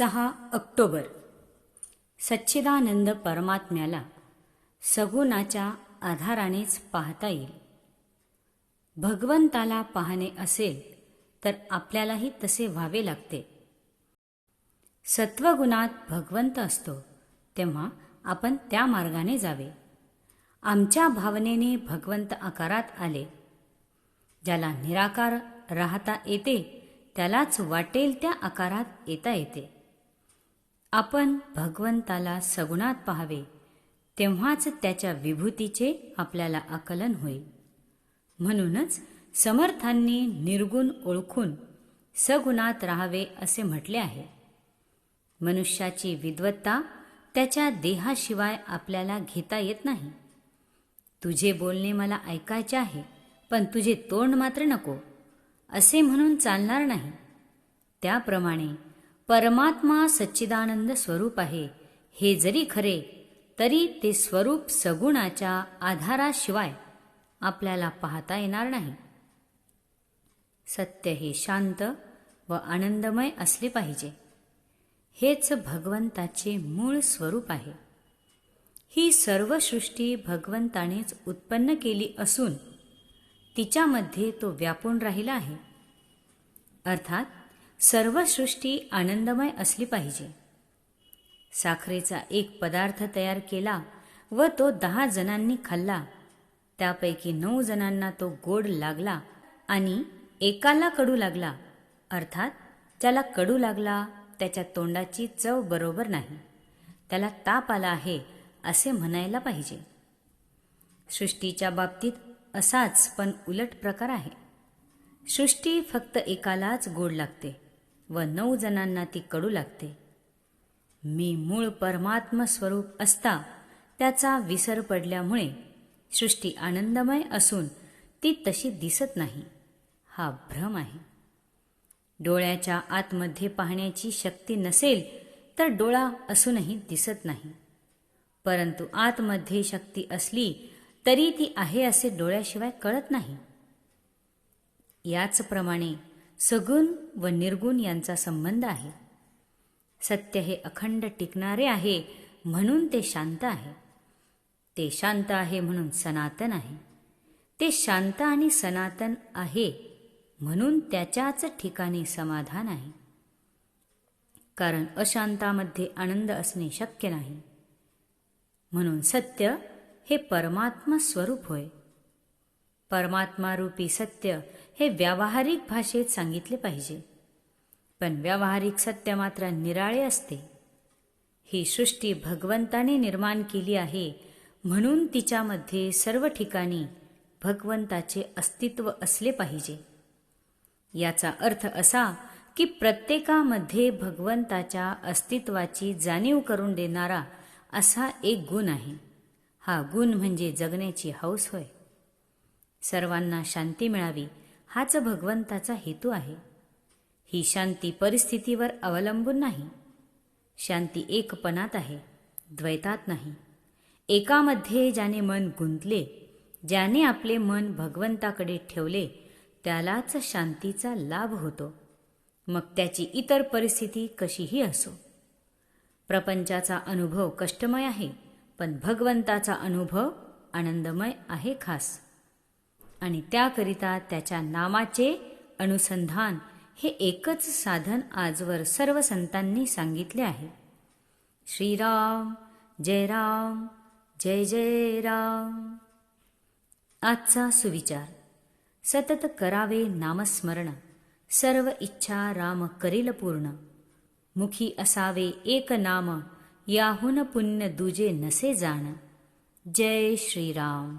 सहा ऑक्टोबर. सच्चिदानंद परमात्म्याला सगुणाच्या आधारानेच पाहता येईल. भगवंताला पाहणे असेल तर आपल्यालाही तसे व्हावे लागते. सत्वगुणात भगवंत असतो तेव्हा आपण त्या मार्गाने जावे. आमच्या भावनेने भगवंत आकारात आले. ज्याला निराकार राहता येते त्यालाच वाटेल त्या आकारात येता येते. आपण भगवंताला सगुणात पाहावे तेव्हाच त्याच्या विभूतीचे आपल्याला आकलन होईल. म्हणूनच समर्थांनी निर्गुण ओळखून सगुणात राहावे असे म्हटले आहे. मनुष्याची विद्वत्ता त्याच्या देहाशिवाय आपल्याला घेता येत नाही. तुझे बोलणे मला ऐकायचे आहे पण तुझे तोंड मात्र नको असे म्हणून चालणार नाही. त्याप्रमाणे परमात्मा सच्चिदानंद स्वरूप आहे. हे जरी खरे तरी ते स्वरूप सगुणाच्या आधाराशिवाय आपल्याला पाहता येणार नाही. सत्य हे शांत व आनंदमय असले पाहिजे. हेच भगवंताचे मूळ स्वरूप आहे. ही सर्व सृष्टी भगवंतानेच उत्पन्न केली असून तिच्यामध्ये तो व्यापून राहिला आहे. अर्थात सर्व सृष्टी आनंदमय असली पाहिजे. साखरेचा एक पदार्थ तयार केला व तो दहा जणांनी खाल्ला. त्यापैकी नऊ जणांना तो गोड लागला आणि एकाला कडू लागला. अर्थात त्याला कडू लागला त्याच्या तोंडाची चव बरोबर नाही. त्याला ताप आला आहे असे म्हणायला पाहिजे. सृष्टीच्या बाबतीत असाच पण उलट प्रकार आहे. सृष्टी फक्त एकालाच गोड लागते. व नऊ जणांना ती कडू लागते. मी मूळ परमात्म स्वरूप असता त्याचा विसर पडल्यामुळे सृष्टी आनंदमय असून ती तशी दिसत नाही. हा भ्रम आहे. डोळ्याच्या आतमध्ये पाहण्याची शक्ती नसेल तर डोळा असूनही दिसत नाही. परंतु आतमध्ये शक्ती असली तरी ती आहे असे डोळ्याशिवाय कळत नाही. याचप्रमाणे सगुण व निर्गुण यांचा संबंध आहे. सत्य हे अखंड टिकणारे आहे म्हणून ते शांत आहे. ते शांत आहे म्हणून सनातन आहे. ते शांत आणि सनातन आहे म्हणून त्याच्याच ठिकाणी समाधान आहे. कारण अशांतामध्ये आनंद असणे शक्य नाही. म्हणून सत्य हे परमात्मा स्वरूप होय. परमात्मा सत्य हे व्यावहारिक भाषेत सांगितले पाहिजे. पण व्यावहारिक सत्य मात्र निराळे असते. ही सृष्टी भगवंताने निर्माण केली आहे म्हणून तिच्यामध्ये सर्व ठिकाणी भगवंताचे अस्तित्व असले पाहिजे. याचा अर्थ असा की प्रत्येकामध्ये भगवंताच्या अस्तित्वाची जाणीव करून देणारा असा एक गुण आहे. हा गुण म्हणजे जगण्याची हौस होय. सर्वांना शांती मिळावी हाच भगवंताचा हेतू आहे. ही शांती परिस्थितीवर अवलंबून नाही. शांती एकपणात आहे द्वैतात नाही. एकामध्ये ज्याने मन गुंतले ज्याने आपले मन भगवंताकडे ठेवले त्यालाच शांतीचा लाभ होतो. मग त्याची इतर परिस्थिती कशीही असो. प्रपंचाचा अनुभव कष्टमय आहे पण भगवंताचा अनुभव आनंदमय आहे खास. आणि त्याकरिता त्याच्या नामाचे अनुसंधान हे एकच साधन आजवर सर्व संतांनी सांगितले आहे. श्रीराम जय राम जय जय राम. आजचा सुविचार. सतत करावे नामस्मरण. सर्व इच्छा राम करील पूर्ण. मुखी असावे एक नाम याहून पुण्य दुजे नसे जाण. जय श्रीराम.